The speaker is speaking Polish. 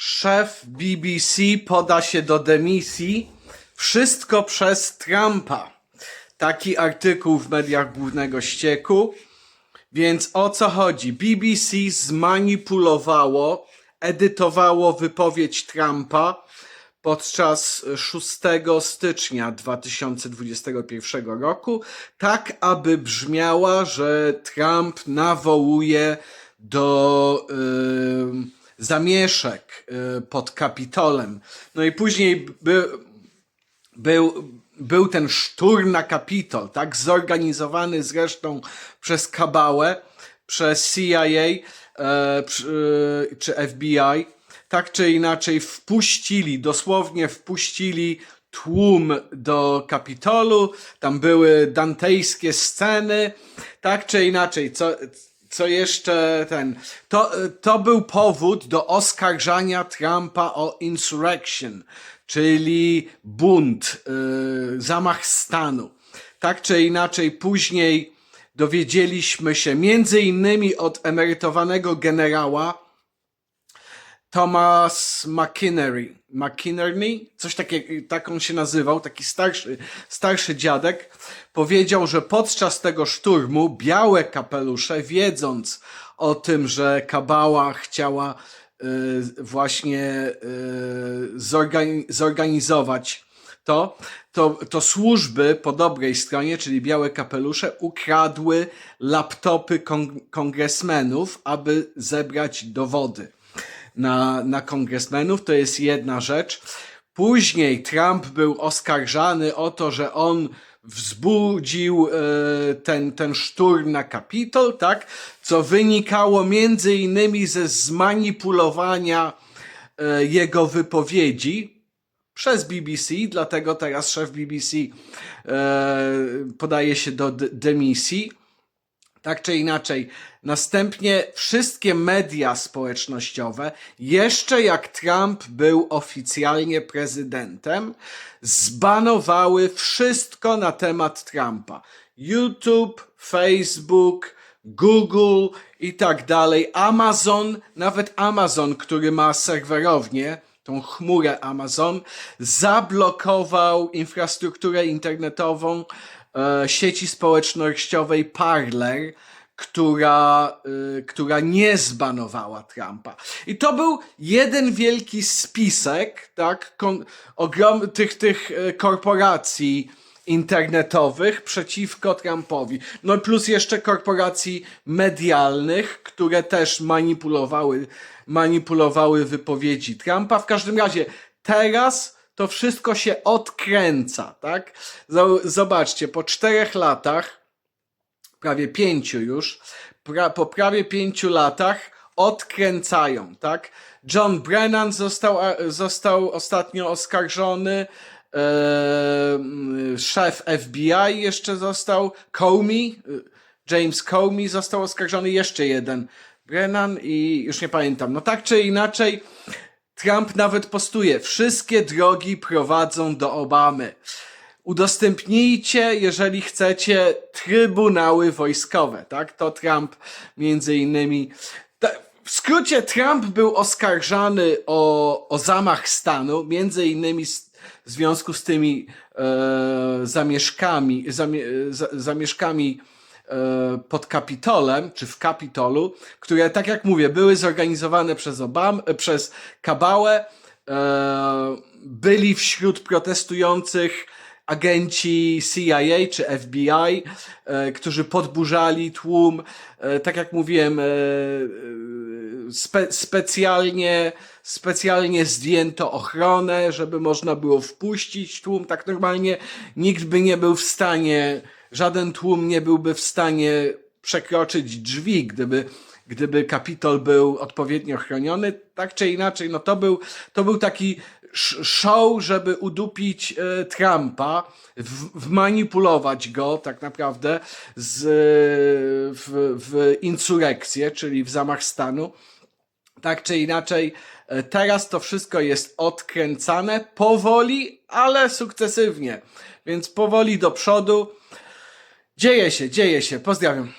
Szef BBC poda się do demisji. Wszystko przez Trumpa. Taki artykuł w mediach głównego ścieku. Więc o co chodzi? BBC zmanipulowało, edytowało wypowiedź Trumpa podczas 6 stycznia 2021 roku, tak aby brzmiała, że Trump nawołuje do y, zamieszek pod Kapitolem. No i później by, był, był ten szturm na Kapitol, tak? Zorganizowany zresztą przez Kabałę, przez CIA e, przy- czy FBI. Tak czy inaczej wpuścili, dosłownie wpuścili tłum do Kapitolu. Tam były dantejskie sceny. Tak czy inaczej, co, co jeszcze ten. To, to był powód do oskarżania Trumpa o insurrection, czyli bunt, yy, zamach stanu. Tak czy inaczej, później dowiedzieliśmy się między innymi od emerytowanego generała Thomas McInerney, McInerney, coś takiego, tak on się nazywał, taki starszy, starszy dziadek, powiedział, że podczas tego szturmu białe kapelusze, wiedząc o tym, że Kabała chciała y, właśnie y, zorgani- zorganizować to, to, to służby po dobrej stronie, czyli białe kapelusze, ukradły laptopy kon- kongresmenów, aby zebrać dowody na, na kongresmenów. To jest jedna rzecz. Później Trump był oskarżany o to, że on wzbudził e, ten, ten szturm na Kapitol, tak? Co wynikało między innymi ze zmanipulowania e, jego wypowiedzi przez BBC, dlatego teraz szef BBC e, podaje się do demisji. Tak czy inaczej, następnie wszystkie media społecznościowe, jeszcze jak Trump był oficjalnie prezydentem, zbanowały wszystko na temat Trumpa. YouTube, Facebook, Google i tak dalej. Amazon, nawet Amazon, który ma serwerownię, tą chmurę Amazon, zablokował infrastrukturę internetową sieci społecznościowej Parler, która, y, która nie zbanowała Trumpa. I to był jeden wielki spisek, tak, kon, ogrom, tych, tych e, korporacji internetowych przeciwko Trumpowi. No plus jeszcze korporacji medialnych, które też manipulowały, manipulowały wypowiedzi Trumpa. W każdym razie teraz to wszystko się odkręca, tak? Zo- Zobaczcie, po czterech latach prawie pięciu już, pra, po prawie pięciu latach odkręcają, tak? John Brennan został, został ostatnio oskarżony, e, szef FBI jeszcze został, Comey, y, James Comey został oskarżony, jeszcze jeden Brennan i już nie pamiętam. No tak czy inaczej, Trump nawet postuje, wszystkie drogi prowadzą do Obamy. Udostępnijcie, jeżeli chcecie, trybunały wojskowe, tak? To Trump między innymi. W skrócie, Trump był oskarżany o, o zamach stanu, między innymi w związku z tymi e, zamieszkami, zamie, za, zamieszkami pod Kapitolem, czy w Kapitolu, które, tak jak mówię, były zorganizowane przez, Obam, e, przez Kabałę, e, byli wśród protestujących agenci CIA czy FBI, e, którzy podburzali tłum. E, tak jak mówiłem, e, e, spe, specjalnie, specjalnie zdjęto ochronę, żeby można było wpuścić tłum. Tak normalnie nikt by nie był w stanie, żaden tłum nie byłby w stanie przekroczyć drzwi, gdyby gdyby Kapitol był odpowiednio chroniony, tak czy inaczej, no to był, to był taki show, żeby udupić e, Trumpa, w, wmanipulować go tak naprawdę z, w, w insurekcję, czyli w zamach stanu. Tak czy inaczej, e, teraz to wszystko jest odkręcane powoli, ale sukcesywnie. Więc powoli do przodu. Dzieje się, dzieje się. Pozdrawiam.